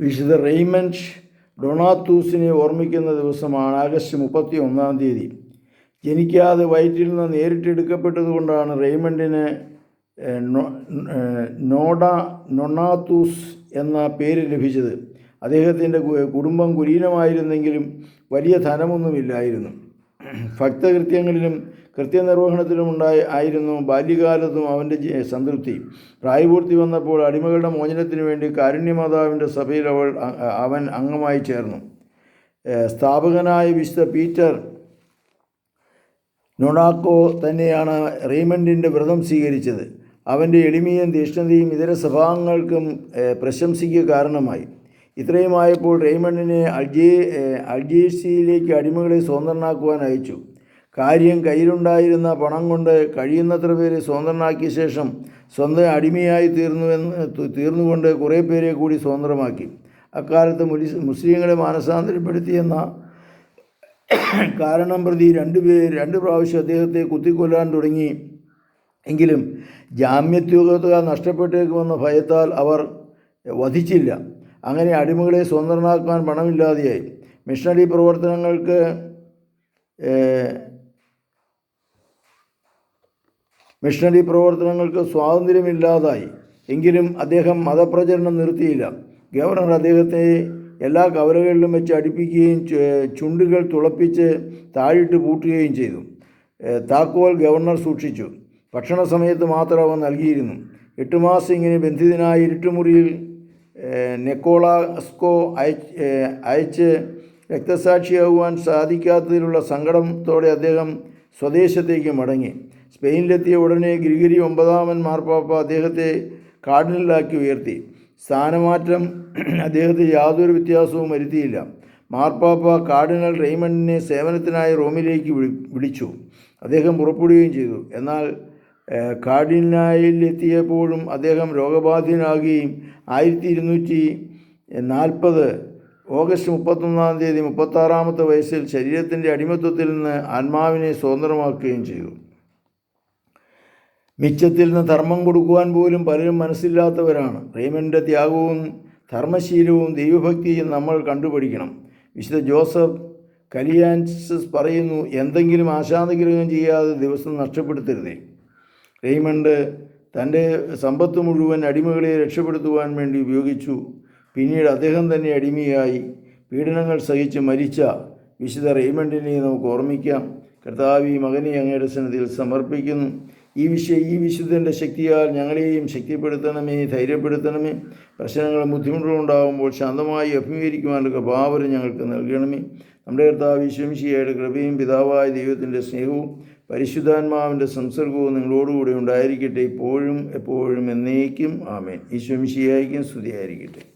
വിശുദ്ധ റെയ്മൻഡ് ഡൊണാത്തൂസിനെ ഓർമ്മിക്കുന്ന ദിവസമാണ് ആഗസ്റ്റ് മുപ്പത്തി ഒന്നാം തീയതി. ജനിക്കാതെ വയറ്റിൽ നിന്ന് നേരിട്ടെടുക്കപ്പെട്ടതുകൊണ്ടാണ് റെയ്മണ്ടിന് നോഡ നൊണാത്തൂസ് എന്ന പേര് ലഭിച്ചത്. അദ്ദേഹത്തിന്റെ കുടുംബം കുലീനമായിരുന്നെങ്കിലും വലിയ ധനമൊന്നുമില്ലായിരുന്നു. ഭക്തകൃത്യങ്ങളിലും കൃത്യനിർവഹണത്തിലും ഉണ്ടായി ആയിരുന്നു. ബാല്യകാലത്തും അവന്റെ സംതൃപ്തി. പ്രായപൂർത്തി വന്നപ്പോൾ അടിമകളുടെ മോചനത്തിനു വേണ്ടി കാരുണ്യമാതാവിന്റെ സഭയിൽ അവൾ അവൻ അംഗമായി ചേർന്നു. സ്ഥാപകനായ വിശുദ്ധ പീറ്റർ നൊണാക്കോ തന്നെയാണ് റീമണ്ടിന്റെ വ്രതം സ്വീകരിച്ചത്. അവന്റെ എളിമയും തീഷ്ണതയും ഇതര സ്വഭാവങ്ങൾക്കും പ്രശംസിക്കുക കാരണമായി. ഇത്രയുമായപ്പോൾ റെയ്മണ്ടിനെ അൾജേ ഏഹ്, അൾജേഴ്സിയിലേക്ക് അടിമകളെ സ്വതന്ത്രനാക്കുവാൻ അയച്ചു. കാര്യം കയ്യിലുണ്ടായിരുന്ന പണം കൊണ്ട് കഴിയുന്നത്ര പേരെ സ്വതന്ത്രനാക്കിയ ശേഷം സ്വന്തം അടിമയായി തീർന്നുവെന്ന് തീർന്നുകൊണ്ട് കുറേ പേരെ കൂടി സ്വതന്ത്രമാക്കി. അക്കാലത്ത് മുലി മുസ്ലിങ്ങളെ മാനസാന്തരപ്പെടുത്തിയെന്ന കാരണം പ്രതി രണ്ട് പേർ രണ്ട് പ്രാവശ്യം അദ്ദേഹത്തെ കുത്തിക്കൊല്ലാൻ തുടങ്ങി. എങ്കിലും ജാമ്യത്യോഗത്തുക നഷ്ടപ്പെട്ടേക്കുമെന്ന ഭയത്താൽ അവർ വധിച്ചില്ല. അങ്ങനെ അടിമകളെ സ്വതന്ത്രനാക്കാൻ പണമില്ലാതെയായി. മിഷണറി പ്രവർത്തനങ്ങൾക്ക് മിഷണറി പ്രവർത്തനങ്ങൾക്ക് സ്വാതന്ത്ര്യമില്ലാതായി. എങ്കിലും അദ്ദേഹം മതപ്രചരണം നിർത്തിയില്ല. ഗവർണർ അദ്ദേഹത്തെ എല്ലാ കവലകളിലും വെച്ച് അടുപ്പിക്കുകയും ചുണ്ടുകൾ തുളപ്പിച്ച് താഴിട്ട് പൂട്ടുകയും ചെയ്തു. താക്കോൽ ഗവർണർ സൂക്ഷിച്ചു. ഭക്ഷണ സമയത്ത് മാത്രം അവൻ നൽകിയിരുന്നു. എട്ട് മാസം ഇങ്ങനെ ബന്ധിതനായ ഇരുട്ടുമുറിയിൽ നെക്കോളാസ്കോ അയച്ച് അയച്ച് രക്തസാക്ഷിയാകുവാൻ സാധിക്കാത്തതിലുള്ള സങ്കടത്തോടെ അദ്ദേഹം സ്വദേശത്തേക്ക് മടങ്ങി. സ്പെയിനിലെത്തിയ ഉടനെ ഗിരിഗിരി ഒമ്പതാമൻ മാർപ്പാപ്പ അദ്ദേഹത്തെ കാർഡിനലാക്കി ഉയർത്തി. സ്ഥാനമാറ്റം അദ്ദേഹത്തെ യാതൊരു വ്യത്യാസവും വരുത്തിയില്ല. മാർപ്പാപ്പ കാർഡിനൽ റെയ്മണ്ടിനെ സേവനത്തിനായി റോമിലേക്ക് വിളി വിളിച്ചു. അദ്ദേഹം പുറപ്പെടുകയും ചെയ്തു. എന്നാൽ കാർഡിനായിലെത്തിയപ്പോഴും അദ്ദേഹം രോഗബാധിതനാകുകയും ആയിരത്തി ഇരുന്നൂറ്റി നാൽപ്പത് ഓഗസ്റ്റ് മുപ്പത്തൊന്നാം തീയതി മുപ്പത്താറാമത്തെ വയസ്സിൽ ശരീരത്തിന്റെ അടിമത്വത്തിൽ നിന്ന് ആത്മാവിനെ സ്വതന്ത്രമാക്കുകയും ചെയ്തു. മിച്ചത്തിൽ നിന്ന് ധർമ്മം കൊടുക്കുവാൻ പോലും പലരും മനസ്സില്ലാത്തവരാണ്. പ്രേമന്റെ ത്യാഗവും ധർമ്മശീലവും ദൈവഭക്തിയും നമ്മൾ കണ്ടുപിടിക്കണം വിശുദ്ധ ജോസഫ് കലിയാൻസസ് പറയുന്നു എന്തെങ്കിലും ആശാന്തഗ്രഹം ചെയ്യാതെ ദിവസം നഷ്ടപ്പെടുത്തരുതേ. റെയ്മണ്ട് തന്റെ സമ്പത്ത് മുഴുവൻ അടിമകളെ രക്ഷപ്പെടുത്തുവാൻ വേണ്ടി ഉപയോഗിച്ചു. പിന്നീട് അദ്ദേഹം തന്നെ അടിമയായി. പീഡനങ്ങൾ സഹിച്ച് മരിച്ച വിശുദ്ധ റെയ്മണ്ടിനെ നമുക്ക് ഓർമ്മിക്കാം. കർത്താവി മകനെ അങ്ങയുടെ സന്നിധിയിൽ സമർപ്പിക്കുന്നു. ഈ വിഷയ ഈ വിശുദ്ധന്റെ ശക്തിയാൽ ഞങ്ങളെയും ശക്തിപ്പെടുത്തണമേ ധൈര്യപ്പെടുത്തണമേ. പ്രശ്നങ്ങളും ബുദ്ധിമുട്ടുകൾ ഉണ്ടാകുമ്പോൾ ശാന്തമായി അഭിമുഖീകരിക്കുവാനുള്ള ഭാവന ഞങ്ങൾക്ക് നൽകണമേ. നമ്മുടെ കർത്താവ് വിശ്വംശിയായുടെ കൃപയും പിതാവായ ദൈവത്തിന്റെ സ്നേഹവും പരിശുദ്ധാത്മാവിന്റെ സംസർഗവും നിങ്ങളോടുകൂടി ഉണ്ടായിരിക്കട്ടെ. ഇപ്പോഴും എപ്പോഴും എന്നേക്കും. ആമേൻ. ഈശ്വംശിയായിരിക്കും സ്തുതിയായിരിക്കട്ടെ.